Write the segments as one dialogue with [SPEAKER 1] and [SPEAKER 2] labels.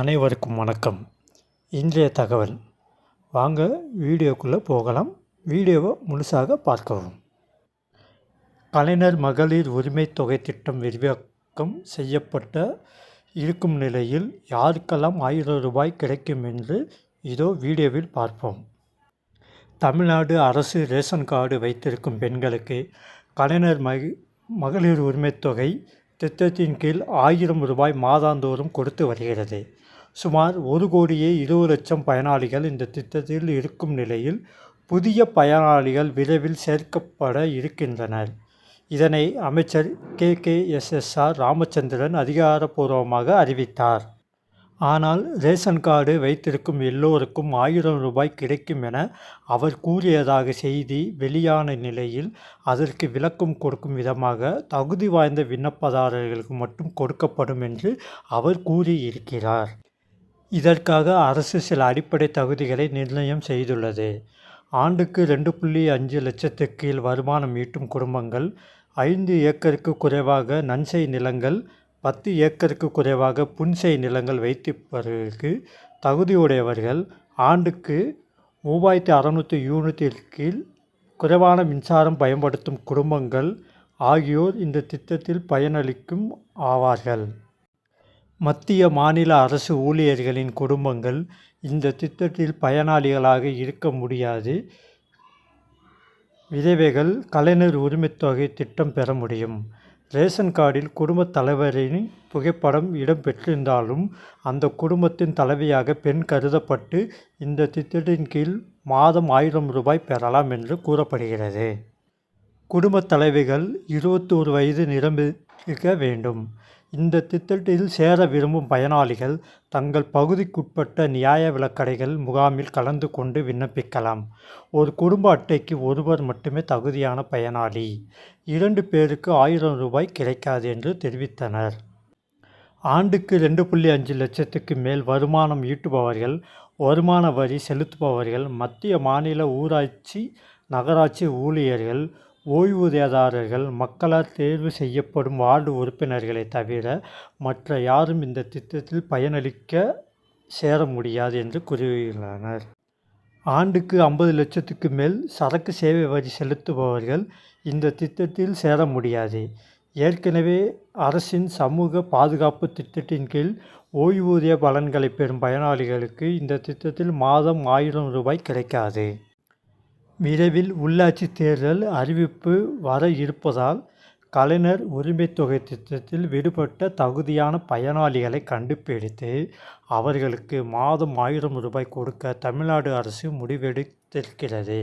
[SPEAKER 1] அனைவருக்கும் வணக்கம். இன்றைய தகவல். வாங்க வீடியோக்குள்ளே போகலாம். வீடியோவை முழுசாக பார்க்கவும். கலைஞர் மகளிர் உரிமை தொகை திட்டம் விரிவாக்கம் செய்யப்பட்ட இருக்கும் நிலையில் யாருக்கெல்லாம் ஆயிரம் ரூபாய் கிடைக்கும் என்று இதோ வீடியோவில் பார்ப்போம். தமிழ்நாடு அரசு ரேஷன் கார்டு வைத்திருக்கும் பெண்களுக்கு கலைஞர் மகி மகளிர் உரிமைத்தொகை திட்டத்தின் கீழ் ஆயிரம் ரூபாய் மாதாந்தோறும் கொடுத்து வருகிறது. சுமார் ஒரு கோடியே இருபது லட்சம் பயனாளிகள் இந்த திட்டத்தில் இருக்கும் நிலையில் புதிய பயனாளிகள் விரைவில் சேர்க்கப்பட இருக்கின்றனர். இதனை அமைச்சர் K. K. S. S. R. Ramachandran அதிகாரப்பூர்வமாக அறிவித்தார். ஆனால் ரேஷன் கார்டு வைத்திருக்கும் எல்லோருக்கும் ஆயிரம் ரூபாய் கிடைக்கும் என அவர் கூறியதாக செய்தி வெளியான நிலையில் அதற்கு விளக்கம் கொடுக்கும் விதமாக தகுதி வாய்ந்த விண்ணப்பதாரர்களுக்கு மட்டும் கொடுக்கப்படும் என்று அவர் கூறியிருக்கிறார். இதற்காக அரசு சில அடிப்படை தகுதிகளை நிர்ணயம் செய்துள்ளது. ஆண்டுக்கு ரெண்டு புள்ளி அஞ்சு லட்சத்துக்கு கீழ் வருமானம் ஈட்டும் குடும்பங்கள் ஐந்து ஏக்கருக்கு குறைவாக நன்செய் நிலங்கள் பத்து ஏக்கருக்கு குறைவாக புன்செய் நிலங்கள் வைத்திருப்பவர்களுக்கு தகுதியுடையவர்கள் ஆண்டுக்கு மூவாயிரத்தி அறநூற்றி யூனிட்டிற்கு கீழ் குறைவான மின்சாரம் பயன்படுத்தும் குடும்பங்கள் ஆகியோர் இந்த திட்டத்தில் பயனளிக்கும் ஆவார்கள். மத்திய மாநில அரசு ஊழியர்களின் குடும்பங்கள் இந்த திட்டத்தில் பயனாளிகளாக இருக்க முடியாது. விதவைகள் கலைஞர் உரிமைத்தொகை திட்டம் பெற முடியும். ரேஷன் கார்டில் குடும்பத் தலைவரின் புகைப்படம் இடம்பெற்றிருந்தாலும் அந்த குடும்பத்தின் தலைவியாக பெண் கருதப்பட்டு இந்த திட்டத்தின் கீழ் மாதம் ஆயிரம் ரூபாய் பெறலாம் என்று கூறப்படுகிறது. குடும்பத் தலைவிகள் இருபத்தோரு வயது நிரம்பிக்க வேண்டும். இந்த திட்டத்தில் சேர விரும்பும் பயனாளிகள் தங்கள் பகுதிக்குட்பட்ட நியாய விலக்கடைகள் முகாமில் கலந்து கொண்டு விண்ணப்பிக்கலாம். ஒரு குடும்ப அட்டைக்கு ஒருவர் மட்டுமே தகுதியான பயனாளி. இரண்டு பேருக்கு ஆயிரம் ரூபாய் கிடைக்காது என்று தெரிவித்தனர். ஆண்டுக்கு ரெண்டு புள்ளி அஞ்சு லட்சத்துக்கு மேல் வருமானம் ஈட்டுபவர்கள் வருமான வரி செலுத்துபவர்கள் மத்திய மாநில ஊராட்சி நகராட்சி ஊழியர்கள் ஓய்வூதியதாரர்கள் மக்களால் தேர்வு செய்யப்படும் வார்டு உறுப்பினர்களை தவிர மற்ற யாரும் இந்த திட்டத்தில் பயனளிக்க சேர முடியாது என்று கூறியுள்ளனர். ஆண்டுக்கு ஐம்பது லட்சத்துக்கு மேல் சரக்கு சேவை வரி செலுத்துபவர்கள் இந்த திட்டத்தில் சேர முடியாது. ஏற்கனவே அரசின் சமூக பாதுகாப்பு திட்டத்தின் கீழ் ஓய்வூதிய பலன்களை பெறும் பயனாளிகளுக்கு இந்த திட்டத்தில் மாதம் ஆயிரம் ரூபாய் கிடைக்காது. விரைவில் உள்ளாட்சி தேர்தல் அறிவிப்பு வர இருப்பதால் கலைஞர் உரிமை தொகை திட்டத்தில் விடுபட்ட தகுதியான பயனாளிகளை கண்டுபிடித்து அவர்களுக்கு மாதம் ஆயிரம் ரூபாய் கொடுக்க தமிழ்நாடு அரசு முடிவெடுத்திருக்கிறது.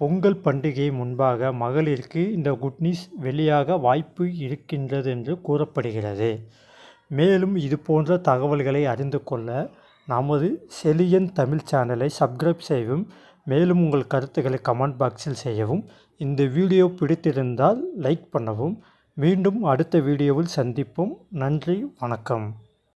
[SPEAKER 1] பொங்கல் பண்டிகை முன்பாக மகளிருக்கு இந்த குட் நியூஸ் வெளியாக வாய்ப்பு இருக்கின்றது என்று கூறப்படுகிறது. மேலும் இது போன்ற தகவல்களை அறிந்து கொள்ள நமது செலியன் தமிழ் சேனலை சப்ஸ்கிரைப் செய்யும் மேலும் உங்கள் கருத்துக்களை கமெண்ட் பாக்ஸில் செய்யவும். இந்த வீடியோ பிடித்திருந்தால் லைக் பண்ணவும். மீண்டும் அடுத்த வீடியோவில் சந்திப்போம். நன்றி வணக்கம்.